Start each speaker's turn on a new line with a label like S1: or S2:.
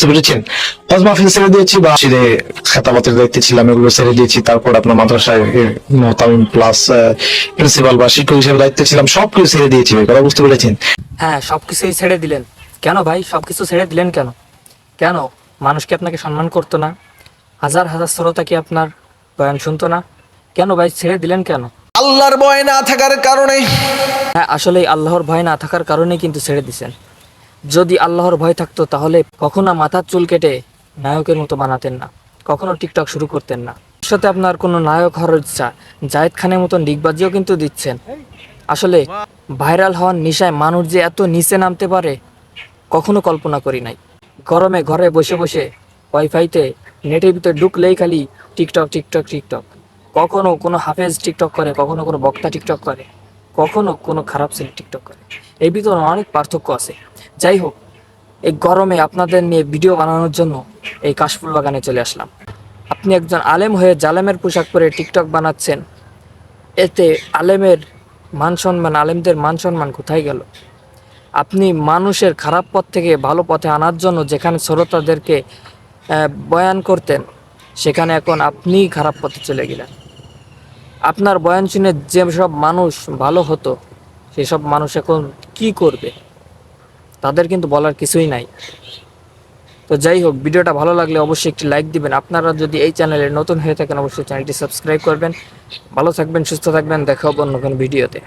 S1: বুঝতে পেরেছেন? হজ মাহফিল ছেড়ে দিয়েছি বা সিরে খেতামতের দায়িত্বে ছিলাম এগুলো ছেড়ে দিয়েছি তারপর আপনার মাদ্রাসায় মহতামিম প্লাস প্রিন্সিপাল বা শিক্ষক হিসেবে দায়িত্বে ছিলাম সবকিছু ছেড়ে দিয়েছি ভাই কথা বুঝতে পেরেছেন?
S2: হ্যাঁ সবকিছুই ছেড়ে দিলেন। কেন ভাই? সবকিছু ছেড়ে দিলেন কেন? কেন? মানুষ কি আপনাকে সম্মান করতো না? হাজার হাজার শ্রোতা কি আপনার বয়ান শুনতো না? কেন ভাই? ছেড়ে দিলেন কেন?
S3: আল্লাহর ভয় না থাকার কারণে।
S2: হ্যাঁ আসলে আল্লাহর ভয় না থাকার কারণে কিন্তু ছেড়ে দিছেন। যদি আল্লাহর ভয় থাকতো তাহলে কখনো মাথার চুল কেটে নায়কের মতো বানাতেন না, কখনো টিকটক শুরু করতেন না। সাথে আপনার কোনো নায়ক হওয়ার ইচ্ছা, জায়েদ খানের মতন ডিগবাজিও কিন্তু দিচ্ছেন। আসলে ভাইরাল হওয়ার নেশায় মানুষ যে এত নিচে নামতে পারে, কখনো কল্পনা করি নাই। গরমে ঘরে বসে বসে ওয়াইফাইতে নেটের ভিতরে ঢুকলেই খালি টিকটক টিকটক টিকটক। কখনো কোনো হাফেজ টিকটক করে, কখনো কোনো বক্তা টিকটক করে, কখনো কোনো খারাপ ছেলে টিকটক করে। এই ভিতরে অনেক পার্থক্য আছে। যাই হোক, এই গরমে আপনাদের নিয়ে ভিডিও বানানোর জন্য এই কাশফুল বাগানে চলে আসলাম। আপনি একজন আলেম হয়ে জালেমের পোশাক পরে টিকটক বানাচ্ছেন, এতে আলেমের মান সম্মান, আলেমদের মান সম্মান কোথায় গেল? আপনি মানুষের খারাপ পথ থেকে ভালো পথে আনার জন্য যেখানে শ্রোতাদেরকে বয়ান করতেন, সেখানে এখন আপনিই খারাপ পথে চলে গেলেন। আপনার বয়ান শুনে যেসব মানুষ ভালো হতো, সেসব মানুষ এখন কি করবে? তাদের কিন্তু বলার কিছুই নাই। তো যাই হোক, ভিডিওটা ভালো লাগলে অবশ্যই একটি লাইক দিবেন। আপনারা যদি এই চ্যানেলে নতুন হয়ে থাকেন, অবশ্যই চ্যানেলটি সাবস্ক্রাইব করবেন। ভালো থাকবেন, সুস্থ থাকবেন। দেখা হব অন্য কোনো ভিডিওতে